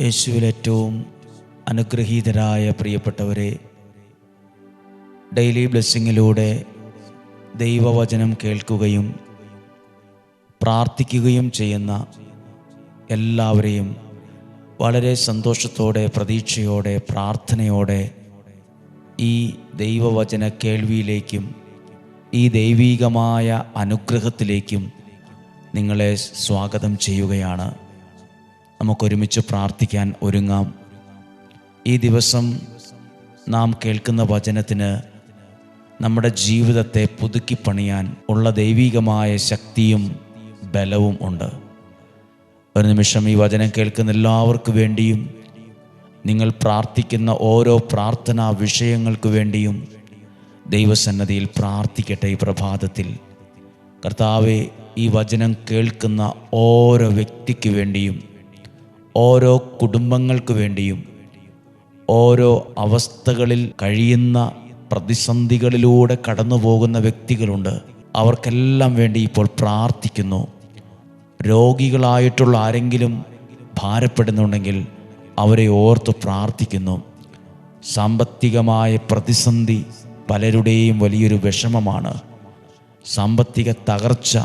യേശുവിൽ ഏറ്റവും അനുഗ്രഹീതരായ പ്രിയപ്പെട്ടവരെ ഡെയിലി ബ്ലെസ്സിങ്ങിലൂടെ ദൈവവചനം കേൾക്കുകയും പ്രാർത്ഥിക്കുകയും ചെയ്യുന്ന എല്ലാവരെയും വളരെ സന്തോഷത്തോടെ പ്രതീക്ഷയോടെ പ്രാർത്ഥനയോടെ ഈ ദൈവവചന കേൾവിയിലേക്കും ഈ ദൈവീകമായ അനുഗ്രഹത്തിലേക്കും നിങ്ങളെ സ്വാഗതം ചെയ്യുകയാണ്. നമുക്കൊരുമിച്ച് പ്രാർത്ഥിക്കാൻ ഒരുങ്ങാം. ഈ ദിവസം നാം കേൾക്കുന്ന വചനത്തിന് നമ്മുടെ ജീവിതത്തെ പുതുക്കി പണിയാൻ ഉള്ള ദൈവികമായ ശക്തിയും ബലവും ഉണ്ട്. ഒരു നിമിഷം ഈ വചനം കേൾക്കുന്ന എല്ലാവർക്കു വേണ്ടിയും നിങ്ങൾ പ്രാർത്ഥിക്കുന്ന ഓരോ പ്രാർത്ഥനാ വിഷയങ്ങൾക്ക് വേണ്ടിയും ദൈവസന്നദ്ധിയിൽ പ്രാർത്ഥിക്കട്ടെ ഈ പ്രഭാതത്തിൽ. കർത്താവെ ഈ വചനം കേൾക്കുന്ന ഓരോ വ്യക്തിക്ക് വേണ്ടിയും ഓരോ കുടുംബങ്ങൾക്ക് വേണ്ടിയും ഓരോ അവസ്ഥകളിൽ കഴിയുന്ന പ്രതിസന്ധികളിലൂടെ കടന്നു പോകുന്ന വ്യക്തികളുണ്ട്. അവർക്കെല്ലാം വേണ്ടി ഇപ്പോൾ പ്രാർത്ഥിക്കുന്നു. രോഗികളായിട്ടുള്ള ആരെങ്കിലും ഭാരപ്പെടുന്നുണ്ടെങ്കിൽ അവരെ ഓർത്ത് പ്രാർത്ഥിക്കുന്നു. സാമ്പത്തികമായ പ്രതിസന്ധി പലരുടെയും വലിയൊരു വിഷമമാണ്. സാമ്പത്തിക തകർച്ച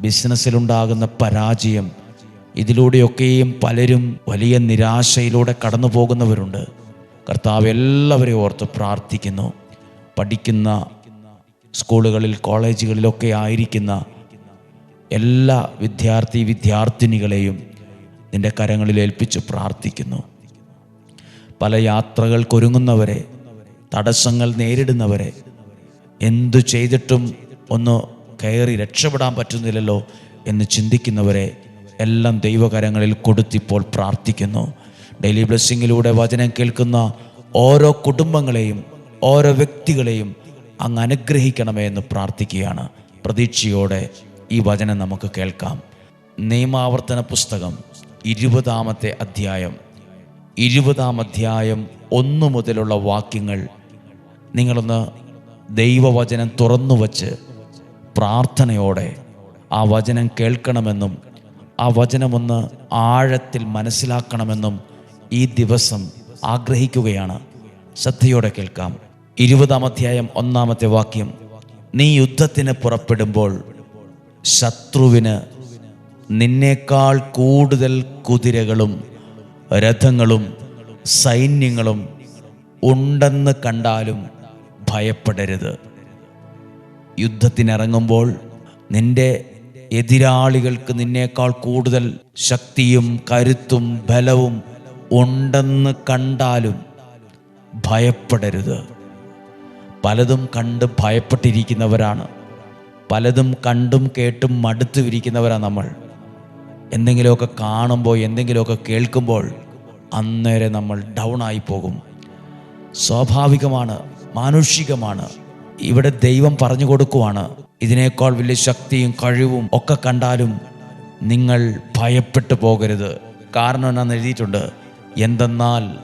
ബിസിനസ്സിലുണ്ടാകുന്ന പരാജയം ഇതിലൂടെയൊക്കെയും പലരും വലിയ നിരാശയിലൂടെ കടന്നു പോകുന്നവരുണ്ട് കർത്താവ് എല്ലാവരെയും ഓർത്ത് പ്രാർത്ഥിക്കുന്നു. പഠിക്കുന്ന സ്കൂളുകളിൽ കോളേജുകളിലൊക്കെ ആയിരിക്കുന്ന എല്ലാ വിദ്യാർത്ഥി വിദ്യാർത്ഥിനികളെയും നിന്റെ കരങ്ങളിൽ ഏൽപ്പിച്ച് പ്രാർത്ഥിക്കുന്നു. പല യാത്രകൾക്കൊരുങ്ങുന്നവരെ തടസ്സങ്ങൾ നേരിടുന്നവരെ എന്തു ചെയ്തിട്ടും ഒന്ന് കയറി രക്ഷപ്പെടാൻ പറ്റുന്നില്ലല്ലോ എന്ന് ചിന്തിക്കുന്നവരെ എല്ലാം ദൈവകരങ്ങളിൽ കൊടുത്തിപ്പോൾ പ്രാർത്ഥിക്കുന്നു. ഡെയിലി ബ്ലെസ്സിങ്ങിലൂടെ വചനം കേൾക്കുന്ന ഓരോ കുടുംബങ്ങളെയും ഓരോ വ്യക്തികളെയും അങ്ങ് അനുഗ്രഹിക്കണമേ എന്ന് പ്രാർത്ഥിക്കുകയാണ്. പ്രതീക്ഷയോടെ ഈ വചനം നമുക്ക് കേൾക്കാം. നിയമാവർത്തന പുസ്തകം ഇരുപതാമത്തെ അധ്യായം. ഇരുപതാം അധ്യായം ഒന്നു മുതലുള്ള വാക്യങ്ങൾ നിങ്ങളൊന്ന് ദൈവവചനം തുറന്നു വച്ച് പ്രാർത്ഥനയോടെ ആ വചനം കേൾക്കണമെന്നും ആ വചനമൊന്ന് ആഴത്തിൽ മനസ്സിലാക്കണമെന്നും ഈ ദിവസം ആഗ്രഹിക്കുകയാണ്. ശ്രദ്ധയോടെ കേൾക്കാം. ഇരുപതാം അധ്യായം ഒന്നാമത്തെ വാക്യം. നീ യുദ്ധത്തിന് പുറപ്പെടുമ്പോൾ ശത്രുവിന് നിന്നേക്കാൾ കൂടുതൽ കുതിരകളും രഥങ്ങളും സൈന്യങ്ങളും ഉണ്ടെന്ന് കണ്ടാലും ഭയപ്പെടരുത്. യുദ്ധത്തിനിറങ്ങുമ്പോൾ നിന്റെ എതിരാളികൾക്ക് നിന്നേക്കാൾ കൂടുതൽ ശക്തിയും കരുത്തും ബലവും ഉണ്ടെന്ന് കണ്ടാലും ഭയപ്പെടരുത്. പലതും കണ്ട് ഭയപ്പെട്ടിരിക്കുന്നവരാണ്. പലതും കണ്ടും കേട്ടും മടുത്തു ഇരിക്കുന്നവരാണ് നമ്മൾ. എന്തെങ്കിലുമൊക്കെ കാണുമ്പോൾ എന്തെങ്കിലുമൊക്കെ കേൾക്കുമ്പോൾ അന്നേരെ നമ്മൾ ഡൗൺ ആയി പോകും. സ്വാഭാവികമാണ് മാനുഷികമാണ്. ഇവിടെ ദൈവം പറഞ്ഞു കൊടുക്കുവാണ്. ഇതിനേക്കാൾ വലിയ ശക്തിയും കഴിവും ഒക്കെ കണ്ടാലും നിങ്ങൾ ഭയപ്പെട്ടു പോകരുത്. കാരണം എന്നാന്ന് എഴുതിയിട്ടുണ്ട് എന്തെന്നാൽ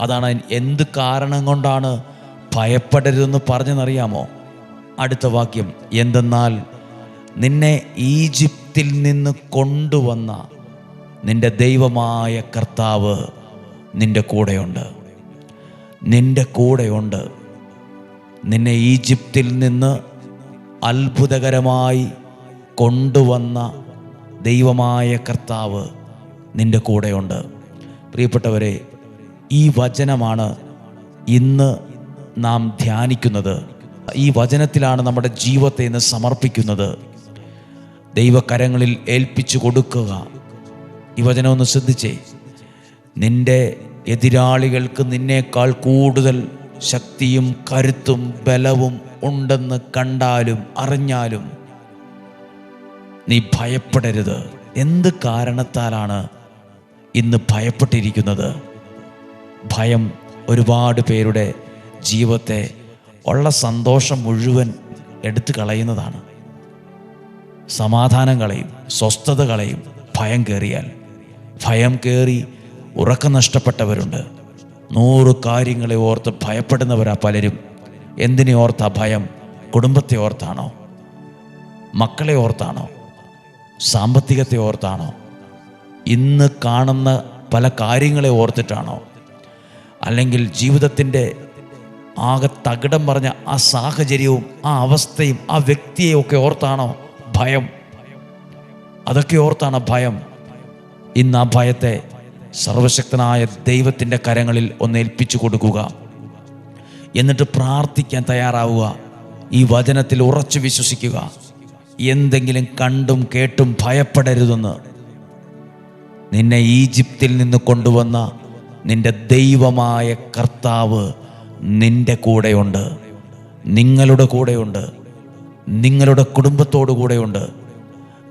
അതാണ് എന്ത് കാരണം കൊണ്ടാണ് ഭയപ്പെടരുതെന്ന് പറഞ്ഞെന്നറിയാമോ? അടുത്ത വാക്യം എന്തെന്നാൽ നിന്നെ ഈജിപ്തിൽ നിന്ന് കൊണ്ടുവന്ന നിന്റെ ദൈവമായ കർത്താവ് നിന്റെ കൂടെയുണ്ട്. നിന്റെ കൂടെയുണ്ട്. നിന്നെ ഈജിപ്തിൽ നിന്ന് അത്ഭുതകരമായി കൊണ്ടുവന്ന ദൈവമായ കർത്താവ് നിന്റെ കൂടെയുണ്ട്. പ്രിയപ്പെട്ടവരെ ഈ വചനമാണ് ഇന്ന് നാം ധ്യാനിക്കുന്നത്. ഈ വചനത്തിലാണ് നമ്മുടെ ജീവിതത്തെ ഇന്ന് സമർപ്പിക്കുന്നത്. ദൈവകരങ്ങളിൽ ഏൽപ്പിച്ചു കൊടുക്കുക. ഈ വചനം ഒന്ന് ശ്രദ്ധിച്ചേ. നിന്റെ എതിരാളികൾക്ക് നിന്നേക്കാൾ കൂടുതൽ ശക്തിയും കരുത്തും ബലവും ഉണ്ടെന്ന് കണ്ടാലും അറിഞ്ഞാലും നീ ഭയപ്പെടരുത്. എന്ത് കാരണത്താലാണ് ഇന്ന് ഭയപ്പെട്ടിരിക്കുന്നത്? ഭയം ഒരുപാട് പേരുടെ ജീവിതത്തെ ഉള്ള സന്തോഷം മുഴുവൻ എടുത്തു കളയുന്നതാണ്. സമാധാനം കളയും സ്വസ്ഥത കളയും ഭയം കയറിയാൽ. ഭയം കയറി ഉറക്കം നഷ്ടപ്പെട്ടവരുണ്ട്. നൂറ് കാര്യങ്ങളെ ഓർത്ത് ഭയപ്പെടുന്നവരാ പലരും. എന്തിനെ ഓർത്ത ഭയം? കുടുംബത്തെ ഓർത്താണോ? മക്കളെ ഓർത്താണോ? സാമ്പത്തികത്തെ ഓർത്താണോ? ഇന്ന് കാണുന്ന പല കാര്യങ്ങളെ ഓർത്തിട്ടാണോ? അല്ലെങ്കിൽ ജീവിതത്തിന്റെ ആകെ തകിടം പറഞ്ഞ ആ സാഹചര്യവും ആ അവസ്ഥയും ആ വ്യക്തിയെയും ഒക്കെ ഓർത്താണോ ഭയം? അതൊക്കെ ഓർത്താണ് ഭയം? ഇന്ന് ആ ഭയത്തെ സർവശക്തനായ ദൈവത്തിന്റെ കരങ്ങളിൽ ഒന്ന് ഏൽപ്പിച്ചു കൊടുക്കുക. എന്നിട്ട് പ്രാർത്ഥിക്കാൻ തയ്യാറാവുക. ഈ വചനത്തിൽ ഉറച്ചു വിശ്വസിക്കുക. എന്തെങ്കിലും കണ്ടും കേട്ടും ഭയപ്പെടരുതെന്ന്. നിന്നെ ഈജിപ്തിൽ നിന്ന് കൊണ്ടുവന്ന നിന്റെ ദൈവമായ കർത്താവ് നിന്റെ കൂടെയുണ്ട്. നിങ്ങളുടെ കൂടെയുണ്ട്. നിങ്ങളുടെ കുടുംബത്തോടു കൂടെയുണ്ട്.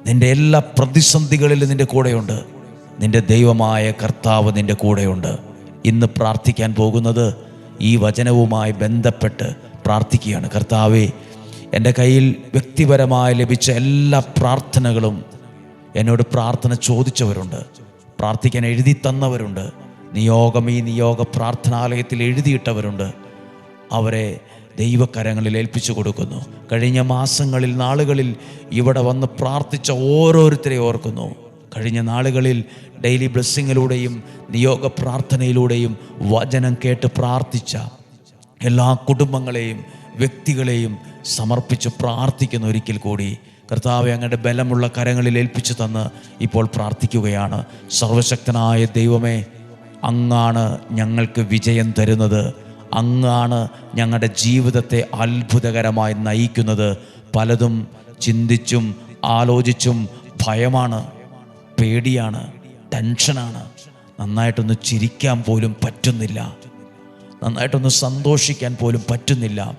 നിന്റെ എല്ലാ പ്രതിസന്ധികളിലും നിന്റെ കൂടെയുണ്ട്. നിന്റെ ദൈവമായ കർത്താവ് നിന്റെ കൂടെയുണ്ട്. ഇന്ന് പ്രാർത്ഥിക്കാൻ പോകുന്നത് ഈ വചനവുമായി ബന്ധപ്പെട്ട് പ്രാർത്ഥിക്കുകയാണ്. കർത്താവെ എന്റെ കയ്യിൽ വ്യക്തിപരമായി ലഭിച്ച എല്ലാ പ്രാർത്ഥനകളും എന്നോട് പ്രാർത്ഥന ചോദിച്ചവരുണ്ട്. പ്രാർത്ഥിക്കാൻ എഴുതി തന്നവരുണ്ട്. നിയോഗം ഈ നിയോഗ പ്രാർത്ഥനാലയത്തിൽ എഴുതിയിട്ടവരുണ്ട്. അവരെ ദൈവകരങ്ങളിൽ ഏൽപ്പിച്ചു കൊടുക്കുന്നു. കഴിഞ്ഞ മാസങ്ങളിൽ നാളുകളിൽ ഇവിടെ വന്ന് പ്രാർത്ഥിച്ച ഓരോരുത്തരെ ഓർക്കുന്നു. കഴിഞ്ഞ നാളുകളിൽ ഡെയിലി ബ്ലെസ്സിങ്ങിലൂടെയും നിയോഗ പ്രാർത്ഥനയിലൂടെയും വചനം കേട്ട് പ്രാർത്ഥിച്ച എല്ലാ കുടുംബങ്ങളെയും വ്യക്തികളെയും സമർപ്പിച്ച് പ്രാർത്ഥിക്കുന്ന ഒരിക്കൽ കൂടി കർത്താവെ അങ്ങയുടെ ബലമുള്ള കരങ്ങളിൽ ഏൽപ്പിച്ചു തന്ന് ഇപ്പോൾ പ്രാർത്ഥിക്കുകയാണ്. സർവശക്തനായ ദൈവമേ അങ്ങാണ് ഞങ്ങൾക്ക് വിജയം തരുന്നത്. അങ്ങാണ് ഞങ്ങളുടെ ജീവിതത്തെ അത്ഭുതകരമായി നയിക്കുന്നത്. പലതും ചിന്തിച്ചും ആലോചിച്ചും ഭയമാണ്. പേടിയാണ് ടെൻഷനാണ്. നന്നായിട്ടൊന്ന് ചിരിക്കാൻ പോലും പറ്റുന്നില്ല. നന്നായിട്ടൊന്ന് സന്തോഷിക്കാൻ പോലും പറ്റുന്നില്ല.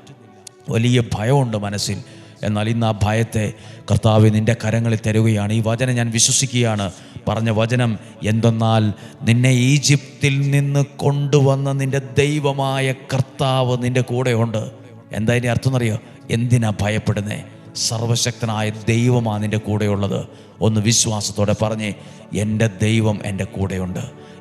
വലിയ ഭയമുണ്ട് മനസ്സിൽ. എന്നാൽ ഇന്ന് ആ ഭയത്തെ കർത്താവ് നിന്റെ കരങ്ങളിൽ തരുകയാണ്. ഈ വചനം ഞാൻ വിശ്വസിക്കുകയാണ്. പറഞ്ഞ വചനം എന്തെന്നാൽ നിന്നെ ഈജിപ്തിൽ നിന്ന് കൊണ്ടുവന്ന നിന്റെ ദൈവമായ കർത്താവ് നിന്റെ കൂടെയുണ്ട്. എന്താ ഇതിന്റെ അർത്ഥം എന്നറിയോ? എന്തിനാ ഭയപ്പെടുന്നേ? സർവശക്തനായ ദൈവമാണ് നിന്റെ കൂടെയുള്ളത്. ഒന്ന് വിശ്വാസത്തോടെ പറഞ്ഞേ എന്റെ ദൈവം എന്റെ കൂടെയുണ്ട്.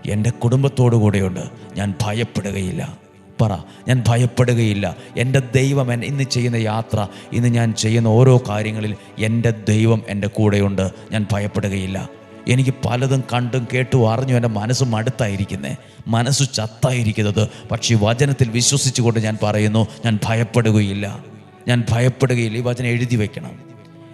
എന്റെ കുടുംബത്തോടു കൂടെയുണ്ട്. ഞാൻ ഭയപ്പെടുകയില്ല. പറ ഞാൻ ഭയപ്പെടുകയില്ല. എന്റെ ദൈവം എൻ ഇന്ന് ചെയ്യുന്ന യാത്ര ഇന്ന് ഞാൻ ചെയ്യുന്ന ഓരോ കാര്യങ്ങളിൽ എന്റെ ദൈവം എന്റെ കൂടെയുണ്ട്. ഞാൻ ഭയപ്പെടുകയില്ല. എനിക്ക് പലതും കണ്ടും കേട്ടും അറിഞ്ഞു എന്റെ മനസ്സ് മടുത്തായിരിക്കുന്നേ. മനസ്സ് ചത്തായിരിക്കുന്നത് പക്ഷേ വചനത്തിൽ വിശ്വസിച്ചുകൊണ്ട് ഞാൻ പറയുന്നു ഞാൻ ഭയപ്പെടുകയില്ല. ഞാൻ ഭയപ്പെടുകയില്ല. ഈ വചനം എഴുതി വയ്ക്കണം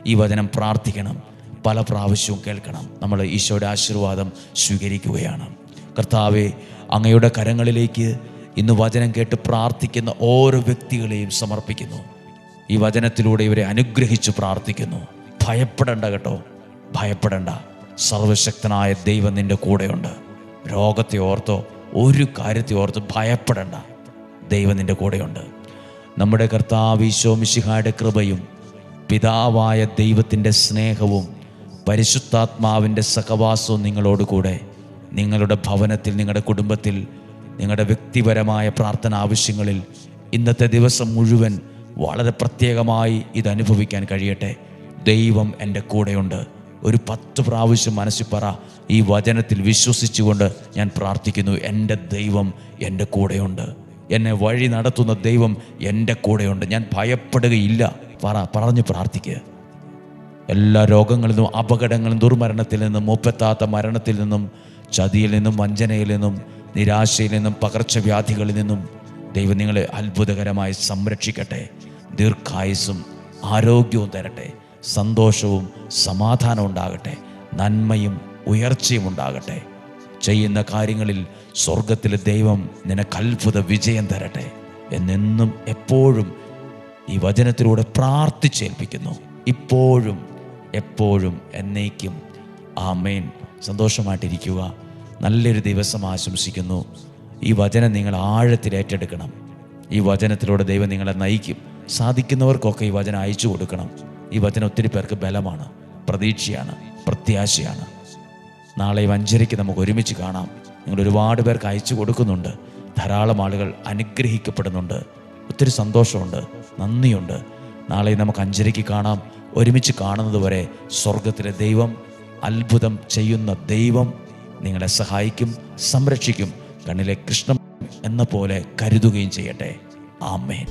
ഈ വചനം പ്രാർത്ഥിക്കണം. പല പ്രാവശ്യവും കേൾക്കണം. നമ്മൾ ഈശോയുടെ ആശീർവാദം സ്വീകരിക്കുകയാണ്. കർത്താവെ അങ്ങയുടെ കരങ്ങളിലേക്ക് ഇന്ന് വചനം കേട്ട് പ്രാർത്ഥിക്കുന്ന ഓരോ വ്യക്തികളെയും സമർപ്പിക്കുന്നു. ഈ വചനത്തിലൂടെ ഇവരെ അനുഗ്രഹിച്ച് പ്രാർത്ഥിക്കുന്നു. ഭയപ്പെടണ്ട കേട്ടോ. ഭയപ്പെടണ്ട. സർവശക്തനായ ദൈവം നിന്റെ കൂടെയുണ്ട്. രോഗത്തെ ഓർത്തോ ഒരു കാര്യത്തെ ഓർത്തോ ഭയപ്പെടണ്ട. ദൈവം നിന്റെ കൂടെയുണ്ട്. നമ്മുടെ കർത്താവ് ഈശോ മിശിഹായുടെ കൃപയും പിതാവായ ദൈവത്തിന്റെ സ്നേഹവും പരിശുദ്ധാത്മാവിന്റെ സഹവാസവും നിങ്ങളോട് കൂടെ നിങ്ങളുടെ ഭവനത്തിൽ നിങ്ങളുടെ കുടുംബത്തിൽ നിങ്ങളുടെ വ്യക്തിപരമായ പ്രാർത്ഥന ആവശ്യങ്ങളിൽ ഇന്നത്തെ ദിവസം മുഴുവൻ വളരെ പ്രത്യേകമായി ഇത് അനുഭവിക്കാൻ കഴിയട്ടെ. ദൈവം എന്റെ കൂടെയുണ്ട്. ഒരു പത്ത് പ്രാവശ്യം മനസ്സിൽ പറ ഈ വചനത്തിൽ വിശ്വസിച്ചുകൊണ്ട് ഞാൻ പ്രാർത്ഥിക്കുന്നു എന്റെ ദൈവം എന്റെ കൂടെയുണ്ട്. എന്നെ വഴി നടത്തുന്ന ദൈവം എന്റെ കൂടെയുണ്ട്. ഞാൻ ഭയപ്പെടുകയില്ല. പറ പറഞ്ഞു പ്രാർത്ഥിക്കുക എല്ലാ രോഗങ്ങളിൽ നിന്നും അപകടങ്ങളിൽ ദുർമരണത്തിൽ നിന്നും മൂപ്പത്താത്ത മരണത്തിൽ നിന്നും ചതിയിൽ നിന്നും വഞ്ചനയിൽ നിന്നും നിരാശയിൽ നിന്നും പകർച്ചവ്യാധികളിൽ നിന്നും ദൈവം നിങ്ങളെ അത്ഭുതകരമായി സംരക്ഷിക്കട്ടെ. ദീർഘായുസും ആരോഗ്യവും തരട്ടെ. സന്തോഷവും സമാധാനവും ഉണ്ടാകട്ടെ. നന്മയും ഉയർച്ചയും ഉണ്ടാകട്ടെ. ചെയ്യുന്ന കാര്യങ്ങളിൽ സ്വർഗത്തിലെ ദൈവം നിനക്ക് അത്ഭുത വിജയം തരട്ടെ എന്നെന്നും എപ്പോഴും ഈ വചനത്തിലൂടെ പ്രാർത്ഥിച്ചേൽപ്പിക്കുന്നു. ഇപ്പോഴും എപ്പോഴും എന്നേക്കും. ആ ആമേൻ. സന്തോഷമായിട്ടിരിക്കുക. നല്ലൊരു ദിവസം ആശംസിക്കുന്നു. ഈ വചനം നിങ്ങൾ ആഴത്തിൽ ഏറ്റെടുക്കണം. ഈ വചനത്തിലൂടെ ദൈവം നിങ്ങളെ നയിക്കും. സാധിക്കുന്നവർക്കൊക്കെ ഈ വചനം അയച്ചു കൊടുക്കണം. ഈ വചനം ഒത്തിരി പേർക്ക് ബലമാണ് പ്രതീക്ഷയാണ് പ്രത്യാശയാണ്. നാളെ വഞ്ചരിക്ക് നമുക്ക് ഒരുമിച്ച് കാണാം. നിങ്ങൾ ഒരുപാട് പേർക്ക് അയച്ചു കൊടുക്കുന്നുണ്ട്. ധാരാളം ആളുകൾ അനുഗ്രഹിക്കപ്പെടുന്നുണ്ട്. ഒത്തിരി സന്തോഷമുണ്ട്. നന്ദിയുണ്ട്. നാളെ നമുക്ക് അഞ്ചരയ്ക്ക് കാണാം. ഒരുമിച്ച് കാണുന്നത് വരെ സ്വർഗത്തിലെ ദൈവം അത്ഭുതം ചെയ്യുന്ന ദൈവം നിങ്ങളെ സഹായിക്കും സംരക്ഷിക്കും. കണ്ണിലെ കൃഷ്ണൻ എന്ന പോലെ കരുതുകയും ചെയ്യട്ടെ. ആമേൻ.